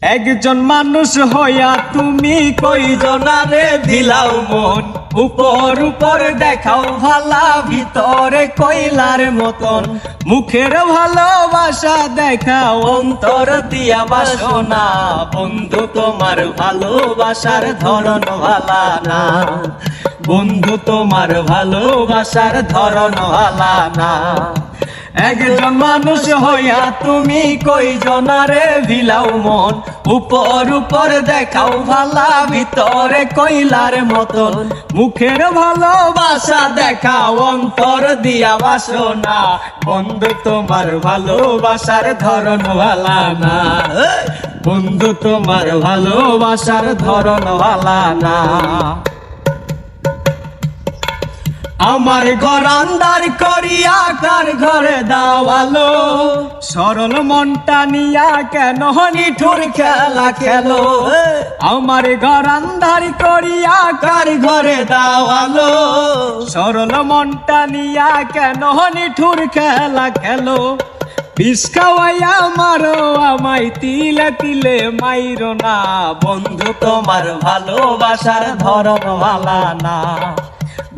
একজন মানুষ হইয়া তুমি কইজনারে দিলাও মন। উপর উপর দেখাও ভালা, ভিতরে কইলার মতন। মুখের ভালোবাসা দেখাও অন্তর দিয়া বাসনা। বন্ধু, তোমার ভালোবাসার ধরন ভালা না। বন্ধু, তোমার ভালোবাসার ধরন ভালা না। একজন মানুষ হইয়া তুমি কই জনারে ভিলাও মন। উপর উপর দেখাও ভালা, ভিতরে কইলার মতন। মুখের ভালোবাসা দেখাও, অন্তর দিয়া বাসনা। বন্ধু, তোমার ভালোবাসার ধরন ভালা না। বন্ধু, তোমার ভালোবাসার ধরন ভালা না। আমার ঘর আন্দার করিয়া কার ঘরে দাওয়ালো? সরল মনটা নিয়া কেন নিঠুর খেলা খেলো? আমার ঘর আন্দার করিয়া কার ঘরে দাওয়ালো? সরল মনটা নিয়া কেন নিঠুর খেলা খেলো? বিষ খাওয়াইয়া মারো আমায়, তিলে তিলে মাইরো না। বন্ধু, তোমার ভালোবাসার ধরন ভালা না।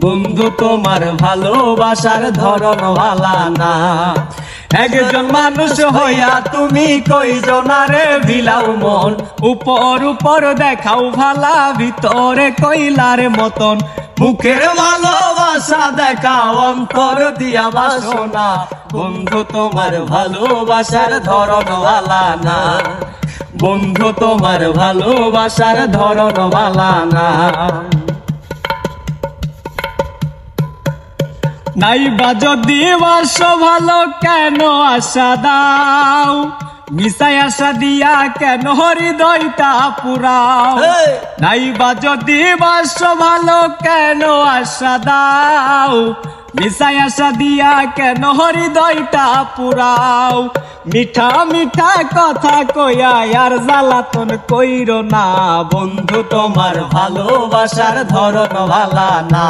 বন্ধু, তোমার ভালোবাসার ধরন ভালা না। একজন মানুষ হইয়া তুমি কই জনারে ভিলাও মন। উপর উপর দেখাও ভালা, ভিতরে কইলার মতন। মুখের ভালোবাসা দেখাও, অন্তর দিয়া বাসনা। বন্ধু, তোমার ভালোবাসার ধরন ভালা না। বন্ধু, তোমার ভালোবাসার ধরন ভালা না। নাই বা যদি বাস ভালো কেন আশা দাও? মিশাই আশা দিয়া কেন হৃদয়টা পুরাও? নাই বা যদি বাস ভালো কেন আশা দাও? মিশাই আশা দিয়া কেন হৃদয়টা পুরাও? মিঠা মিঠা কথা কইয়া আর জ্বালাতন কইর না। বন্ধু তোমার ভালোবাসার ধরন ভালা না।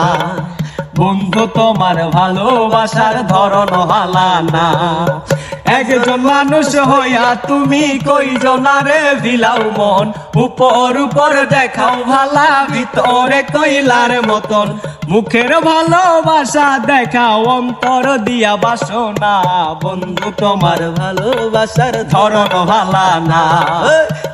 বন্ধু, তোমার ভালোবাসার ধরন হালা না একজন মানুষ হইয়া তুমি কই জনারে বিলাও মন। উপর উপর দেখাও ভালা, ভিতরে কইলার মতন। মুখের ভালোবাসা দেখাও, অন্তর দিয়া বাসনা। বন্ধু, তোমার ভালোবাসার ধরন ভালা না